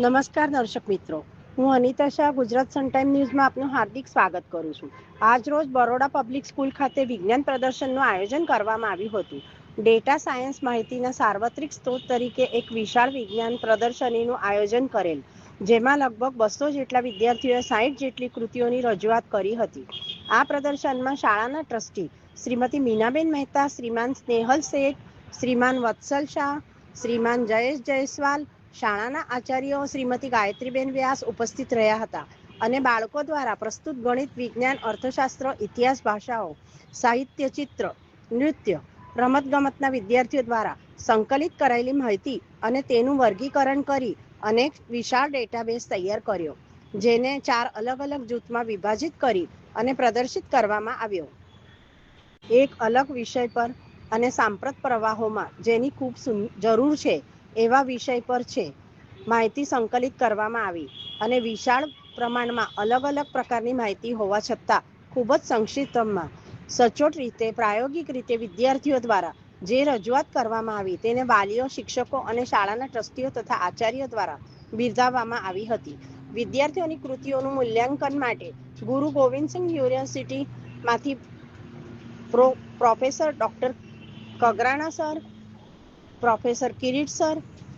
નમસ્કાર દર્શક મિત્રો. હું અનિતા શાહ, ગુજરાત સન ટાઈમ ન્યૂઝમાં આપનું હાર્દિક સ્વાગત કરું છું. આજ રોજ બરોડા પબ્લિક સ્કૂલ ખાતે વિજ્ઞાન પ્રદર્શનનું આયોજન કરવામાં આવ્યું હતું. ડેટા સાયન્સ માહિતીના સાર્વત્રિક સ્ત્રોત તરીકે એક વિશાળ વિજ્ઞાન પ્રદર્શનીનું આયોજન કરેલ, જેમાં લગભગ બસો જેટલા વિદ્યાર્થીઓએ સાઠ જેટલી કૃતિઓની રજૂઆત કરી હતી. આ પ્રદર્શનમાં શાળાના ટ્રસ્ટી શ્રીમતી મીનાબેન મહેતા, શ્રીમાન સ્નેહલ શેઠ, શ્રીમાન વત્સલ શાહ, શ્રીમાન જયેશ જયસ્વાલ શાળાના આચાર્યો શ્રીમતી ગાયત્રીબેન વ્યાસ ઉપસ્થિત રહ્યા હતા અને બાળકો દ્વારા પ્રસ્તુત ગણિત, વિજ્ઞાન, અર્થશાસ્ત્ર, ઇતિહાસ, ભાષાઓ, સાહિત્ય, ચિત્ર, નૃત્ય, રમતગમતના વિદ્યાર્થીઓ દ્વારા સંકલિત કરાયેલી માહિતી અને તેનું વર્ગીકરણ કરી અનેક વિશાળ ડેટાબેઝ તૈયાર કર્યો, જેને ચાર અલગ અલગ જૂથમાં વિભાજિત કરી અને પ્રદર્શિત કરવામાં આવ્યો. એક અલગ વિષય પર અને સાંપ્રત પ્રવાહોમાં, જેની ખૂબ જરૂર છે એવા વિષય પર છે. માહિતી સંકલિત કરવામાં આવી અને વિશાળ પ્રમાણમાં અલગ અલગ પ્રકારની માહિતી હોવા છતાં ખૂબ જ સંક્ષિપ્તમાં સચોટ રીતે, પ્રાયોગિક રીતે વિદ્યાર્થીઓ દ્વારા જે રજૂઆત કરવામાં આવી તેને વાલીઓ, શિક્ષકો અને શાળાના ટ્રસ્ટીઓ તથા આચાર્યો દ્વારા બિરદાવવામાં આવી હતી. વિદ્યાર્થીઓની કૃતિઓનું મૂલ્યાંકન માટે Guru Gobind Singh યુનિવર્સિટીમાંથી pro, professor doctor Kagrana sir professor Kirit sir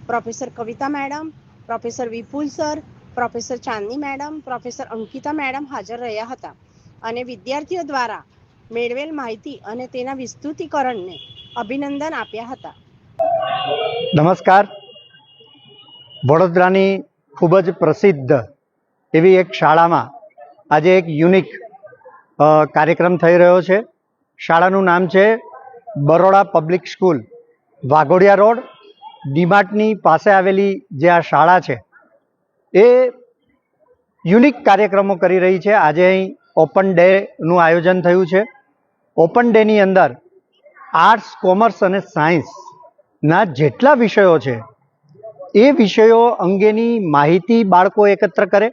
professor Kavita madam professor Vipul sir professor Chandni madam professor Ankita madam હાજર રહ્યા હતા. અને વિદ્યાર્થીઓ દ્વારા મેળવેલ માહિતી અને તેના વિસ્તૃતિકરણને અભિનંદન આપ્યા હતા. નમસ્કાર. વડોદરાની ખૂબ જ પ્રસિદ્ધ એવી એક શાળામાં આજે એક યુનિક કાર્યક્રમ થઈ રહ્યો છે. શાળાનું નામ છે Baroda public school. Waghodia road, ડીમાર્ટની પાસે આવેલી જે આ શાળા છે, એ યુનિક કાર્યક્રમો કરી રહી છે. આજે અહીં ઓપન ડેનું આયોજન થયું છે. ઓપન ડેની અંદર આર્ટ્સ, કોમર્સ અને સાયન્સના જેટલા વિષયો છે, એ વિષયો અંગેની માહિતી બાળકો એકત્ર કરે,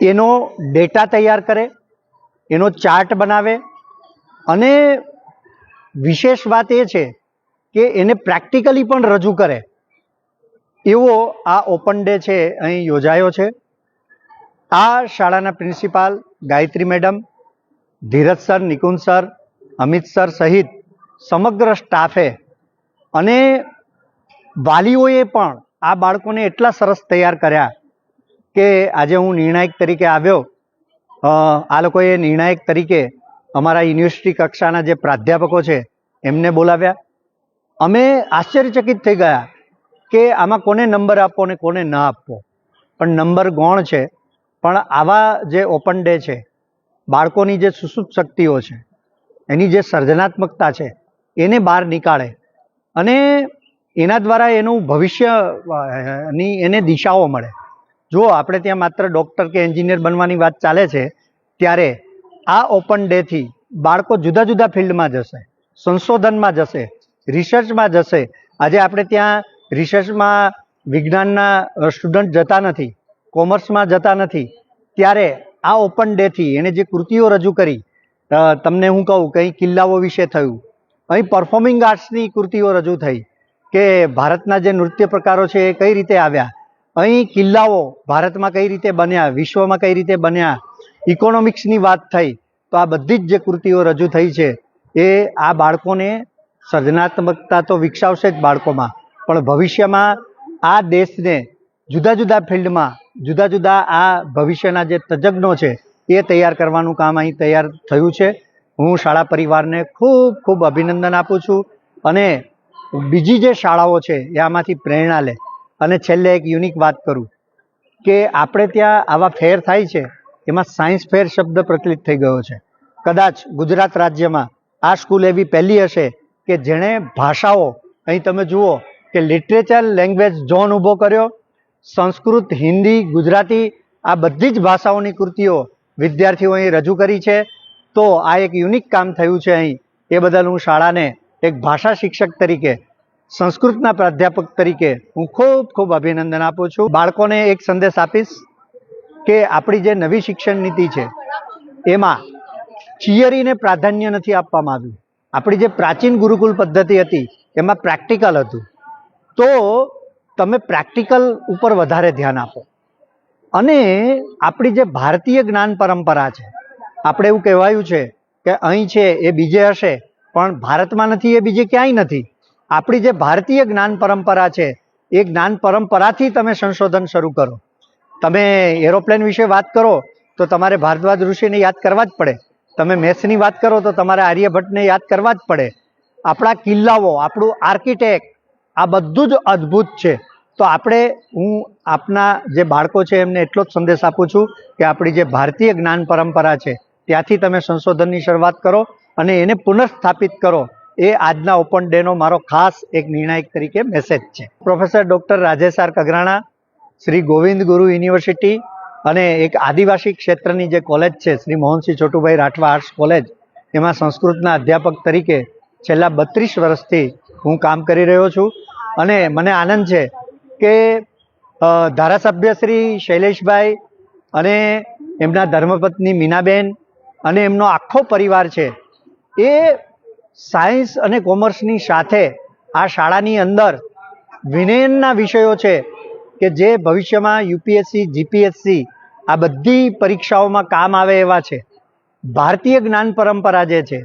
એનો ડેટા તૈયાર કરે, એનો ચાર્ટ બનાવે અને વિશેષ વાત એ છે કે એને પ્રેક્ટિકલી પણ રજૂ કરે. એવો આ ઓપન ડે છે, અહીં યોજાયો છે. આ શાળાના principal Gayatri madam Dhiraj sir Nikunj sir Amit sir સહિત સમગ્ર સ્ટાફે અને વાલીઓએ પણ આ બાળકોને એટલા સરસ તૈયાર કર્યા કે આજે હું નિર્ણાયક તરીકે આવ્યો. આ લોકોએ નિર્ણાયક તરીકે અમારા યુનિવર્સિટી કક્ષાના જે પ્રાધ્યાપકો છે, એમને બોલાવ્યા. અમે આશ્ચર્યચકિત થઈ ગયા કે આમાં કોને નંબર આપવો ને કોને ન આપવો પણ નંબર ગૌણ છે, પણ આવા જે ઓપન ડે છે, બાળકોની જે સુસુપ્ત શક્તિઓ છે, એની જે સર્જનાત્મકતા છે, એને બહાર નીકાળે. અને એના દ્વારા એનું ભવિષ્યની એને દિશાઓ મળે. જો આપણે ત્યાં માત્ર ડૉક્ટર કે એન્જિનિયર બનવાની વાત ચાલે છે, ત્યારે આ ઓપન ડેથી બાળકો જુદા જુદા ફિલ્ડમાં જશે, સંશોધનમાં જશે રિસર્ચમાં જશે. આજે આપણે ત્યાં રિસર્ચમાં વિજ્ઞાનના સ્ટુડન્ટ જતા નથી કોમર્સમાં જતા નથી. ત્યારે આ ઓપન ડેથી એણે જે કૃતિઓ રજૂ કરી તમને હું કહું કંઈ કિલ્લાઓ વિશે થયું. અહીં પરફોર્મિંગ આર્ટ્સની કૃતિઓ રજૂ થઈ કે ભારતના જે નૃત્ય પ્રકારો છે એ કઈ રીતે આવ્યા? અહીં કિલ્લાઓ ભારતમાં કઈ રીતે બન્યા? વિશ્વમાં કઈ રીતે બન્યા? ઇકોનોમિક્સની વાત થઈ તો આ બધી જ જે કૃતિઓ રજૂ થઈ છે એ આ બાળકોને સર્જનાત્મકતા તો વિકસાવશે જ બાળકોમાં. પણ ભવિષ્યમાં આ દેશને જુદા જુદા ફિલ્ડમાં, જુદા જુદા આ ભવિષ્યના જે તજજ્ઞો છે, એ તૈયાર કરવાનું કામ અહીં તૈયાર થયું છે. હું શાળા પરિવારને ખૂબ ખૂબ અભિનંદન આપું છું અને બીજી જે શાળાઓ છે, એ આમાંથી પ્રેરણા લે. અને છેલ્લે એક યુનિક વાત કરું કે આપણે ત્યાં આવા ફેર થાય છે, એમાં સાયન્સ ફેર શબ્દ પ્રચલિત થઈ ગયો છે. કદાચ ગુજરાત રાજ્યમાં આ સ્કૂલ એવી પહેલી હશે કે જેણે ભાષાઓ, અહીં તમે જુઓ કે લિટરેચર લેંગ્વેજ ઝોન ઊભો કર્યો, સંસ્કૃત, હિન્દી, ગુજરાતી, આ બધી જ ભાષાઓની કૃતિઓ વિદ્યાર્થીઓ અહીં રજૂ કરી છે. તો આ એક યુનિક કામ થયું છે અહીં. એ બદલ હું શાળાને એક ભાષા શિક્ષક તરીકે, સંસ્કૃતના પ્રાધ્યાપક તરીકે હું ખૂબ ખૂબ અભિનંદન આપું છું. બાળકોને એક સંદેશ આપીશ કે આપણી જે નવી શિક્ષણ નીતિ છે, એમાં ચિયરીને પ્રાધાન્ય નથી આપવામાં આવ્યું. આપણી જે પ્રાચીન ગુરુકુલ પદ્ધતિ હતી, એમાં પ્રેક્ટિકલ હતું. તો તમે પ્રેક્ટિકલ ઉપર વધારે ધ્યાન આપો. અને આપણી જે ભારતીય જ્ઞાન પરંપરા છે, આપણે એવું કહેવાયું છે કે અહીં છે એ બીજે હશે, પણ ભારતમાં નથી, એ બીજે ક્યાંય નથી. આપણી જે ભારતીય જ્ઞાન પરંપરા છે, એ જ્ઞાન પરંપરાથી તમે સંશોધન શરૂ કરો. તમે એરોપ્લેન વિશે વાત કરો, તો તમારે ભારદ્વાજ ઋષિને યાદ કરવા જ પડે. તમે મેથ્સની વાત કરો તો તમારે આર્યભટ્ટને યાદ કરવા જ પડે. આપણા કિલ્લાઓ, આપણું આર્કિટેક્ટ, આ બધું જ અદ્ભુત છે. તો આપણે, હું આપના જે બાળકો છે એમને એટલો જ સંદેશ આપું છું કે આપણી જે ભારતીય જ્ઞાન પરંપરા છે, ત્યાંથી તમે સંશોધનની શરૂઆત કરો અને એને પુનઃસ્થાપિત કરો. એ આજના ઓપન ડેનો મારો ખાસ એક નિર્ણાયક તરીકે મેસેજ છે. Professor doctor Rajesh R Kagrana, Shri Govind Guru university અને એક આદિવાસી ક્ષેત્રની જે કોલેજ છે, શ્રી મોહનસિંહ છોટુભાઈ રાઠવા આર્ટ્સ કોલેજ, એમાં સંસ્કૃતના અધ્યાપક તરીકે છેલ્લા બત્રીસ વર્ષથી હું કામ કરી રહ્યો છું. અને મને આનંદ છે કે ધારાસભ્ય શ્રી શૈલેષભાઈ અને એમના ધર્મપત્ની મીનાબેન અને એમનો આખો પરિવાર છે, એ સાયન્સ અને કોમર્સની સાથે આ શાળાની અંદર વિનયનના વિષયો છે કે જે ભવિષ્યમાં યુપીએસસી, જીપીએસસી આ બધી પરીક્ષાઓમાં કામ આવે એવા છે. ભારતીય જ્ઞાન પરંપરા જે છે,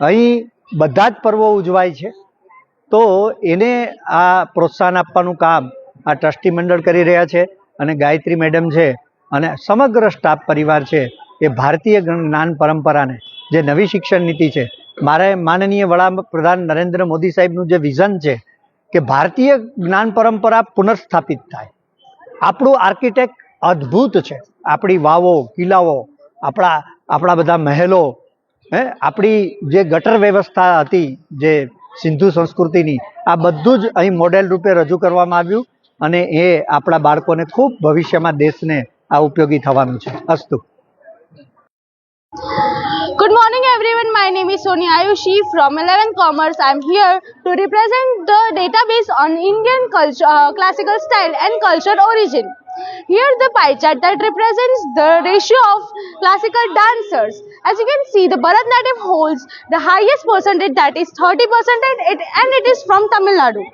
અહીં બધા જ પર્વો ઉજવાય છે. તો એને આ પ્રોત્સાહન આપવાનું કામ આ ટ્રસ્ટી મંડળ કરી રહ્યા છે અને ગાયત્રી મેડમ છે અને સમગ્ર સ્ટાફ પરિવાર છે એ ભારતીય જ્ઞાન પરંપરાને જે નવી શિક્ષણ નીતિ છે, મારે માનનીય વડાપ્રધાન નરેન્દ્ર મોદી સાહેબનું જે વિઝન છે કે ભારતીય જ્ઞાન પરંપરા પુનઃસ્થાપિત થાય. આપણું આર્કિટેક્ટ અદ્ભુત છે. આપણી વાવો, કિલ્લાઓ, આપણા આપણા બધા મહેલો, હે, આપણી જે ગટર વ્યવસ્થા હતી, જે સિંધુ સંસ્કૃતિની, આ બધું જ અહીં મોડેલ રૂપે રજૂ કરવામાં આવ્યું અને એ આપણા બાળકોને ખૂબ ભવિષ્યમાં દેશને આ ઉપયોગી થવાનું છે. અસ્તુ. Good morning everyone, my name is Sonia Ayushi from 11 Commerce. I am here to represent the database on Indian culture, uh, classical style and culture origin. Here the pie chart that represents the ratio of classical dancers. As you can see, the Bharatanatyam holds the highest percentage that is 30% and it, and it is from Tamil Nadu.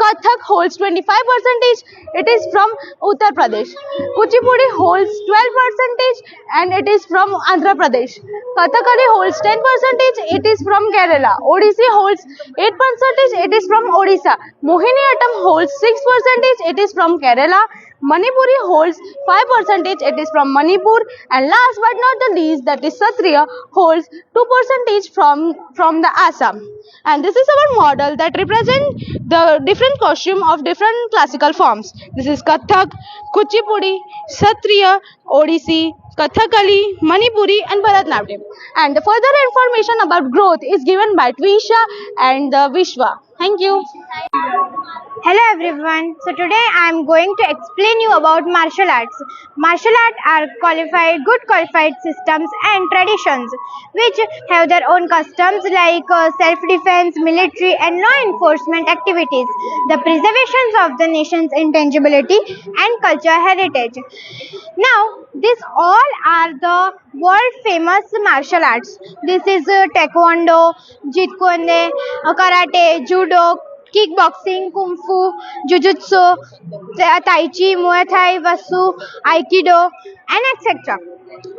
Kathak holds 25 percentage. It is from Uttar Pradesh. Kuchipudi holds 12 percentage and it is from Andhra Pradesh. Kathakali holds 10 percentage. It is from Kerala. Odissi holds 8 percentage. It is from Odisha. Mohiniyattam holds 6 percentage. It is from Kerala. Manipuri holds 5 percentage. It is from Manipur. And last but not the least, that is Satriya holds 2 percentage from from the Assam. And this is our model that represent the different costume of different classical forms. This is Kathak, Kuchipudi, Satriya, Odissi, Kathakali, Manipuri and Bharatanatyam. And the further information about growth is given by Twisha and uh, Vishwa. Thank you. Hello everyone. So today I am going to explain you about martial arts. Martial arts are qualified, good qualified systems and traditions which have their own customs like uh, self-defense, military and law enforcement activities, the preservations of the nation's intangibility and culture heritage. Now, these all are the world famous martial arts. This is uh, Taekwondo, Jeet Kune, Karate, Judo, kickboxing, kung fu, jujutsu, ta- tai chi, muay thai, wasu, aikido, and etc.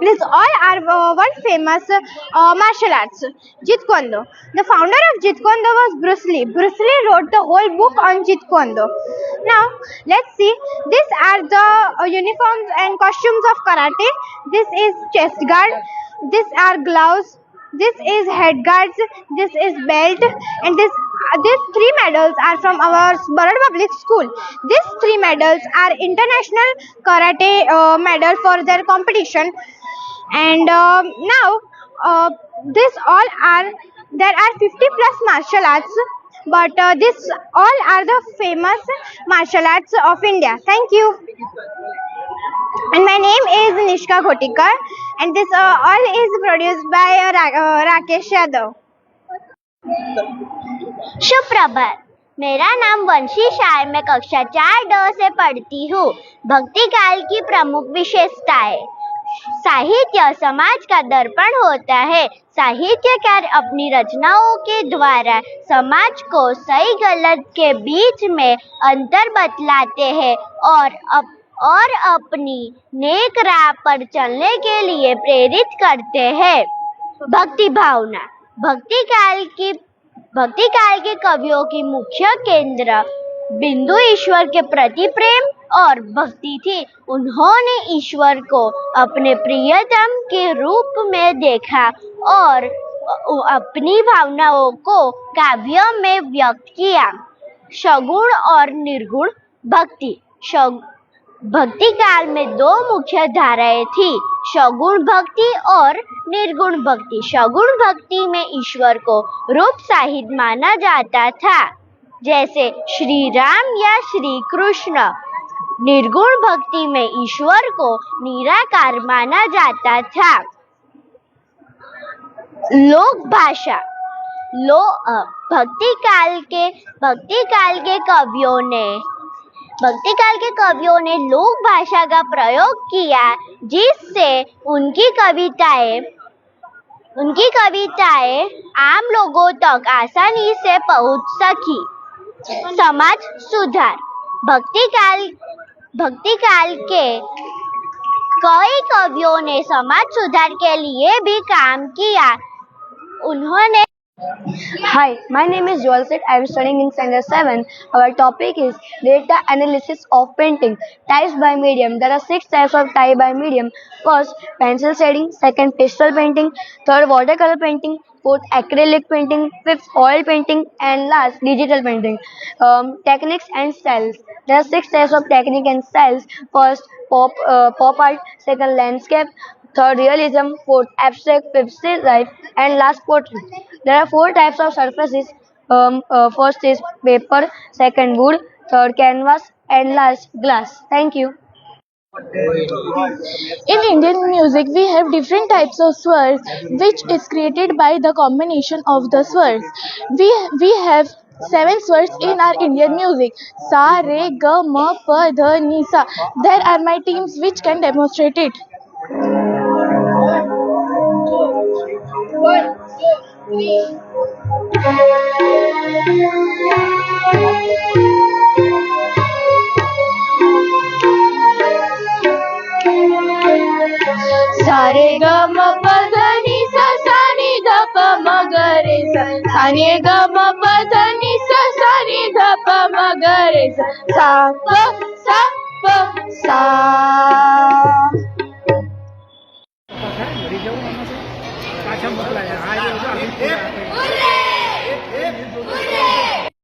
These all are uh, world famous uh, martial arts. Jeet Kune Do. The founder of Jeet Kune Do was Bruce Lee. Bruce Lee wrote the whole book on Jeet Kune Do. Now, let's see. These are the uh, uniforms and costumes of karate. This is chest guard. These are gloves. This is head guards. This is belt. And this these three medals are from our Baroda Public School. These three medals are international karate uh, medal for their competition. And um, now, uh, this all are there are 50 plus martial arts, but uh, this all are the famous martial arts of India. Thank you. And my name is Nishka Khotikar, and this uh, all is produced by uh, Ra- uh, Rakesh Yadav. सुप्रभात। मेरा नाम वंशी है। मैं कक्षा चार ड से पढ़ती हूँ। भक्ति काल की प्रमुख विशेषताएँ। साहित्य समाज का दर्पण होता है। साहित्यकार अपनी रचनाओं के द्वारा समाज को सही गलत के बीच में अंतर बतलाते हैं और अप, और अपनी नेक राह पर चलने के लिए प्रेरित करते हैं। भक्ति भावना। भक्ति काल की, भक्ति काल के कवियों की मुख्य केंद्र बिंदु ईश्वर के प्रति प्रेम और भक्ति थी। उन्होंने ईश्वर को अपने प्रियतम के रूप में देखा और अपनी भावनाओं को काव्य में व्यक्त किया। सगुण और निर्गुण भक्ति। भक्ति काल में दो मुख्य धाराएँ थी। सगुण भक्ति और निर्गुण भक्ति। सगुण भक्ति में ईश्वर को रूप साहित माना जाता था। जैसे श्री राम या श्री कृष्ण। निर्गुण भक्ति में ईश्वर को निराकार माना जाता था। लोक भाषा। लो भक्ति काल के, भक्ति काल के कवियों ने भक्ति काल के कवियों ने लोक भाषा का प्रयोग किया, जिससे उनकी कविताएँ उनकी कविताएँ आम लोगों तक आसानी से पहुँच सकी। समाज सुधार। भक्ति काल भक्ति काल के कई कवियों ने समाज सुधार के लिए भी काम किया। उन्होंने Hi, my name is Joel Sid. I am studying in standard 7. Our topic is data analysis of painting. Types by medium. There are six types of type by medium. First, pencil shading. Second, pastel painting. Third, watercolor painting. Fourth, acrylic painting. Fifth, oil painting. And last, digital painting. Um, techniques and styles. There are six types of technique and styles. First, pop, uh, pop art. Second, landscape. Third, realism. Fourth, abstract. Fifth, still life. And last, portrait. There are four types of surfaces. Um, uh, first is paper, second wood, third canvas, and last glass. Thank you. In Indian music, we have different types of swars, which is created by the combination of the swars. We we have seven swars in our Indian music: sa, re, ga, ma, pa, dha, ni, sa. There are my teams which can demonstrate it. सारे ग म प ध नि सा सा नि ध प म ग रे सा सा नि ग म प ध नि सा सा नि ध प म ग रे सा सा प सा प सा મોકલાય.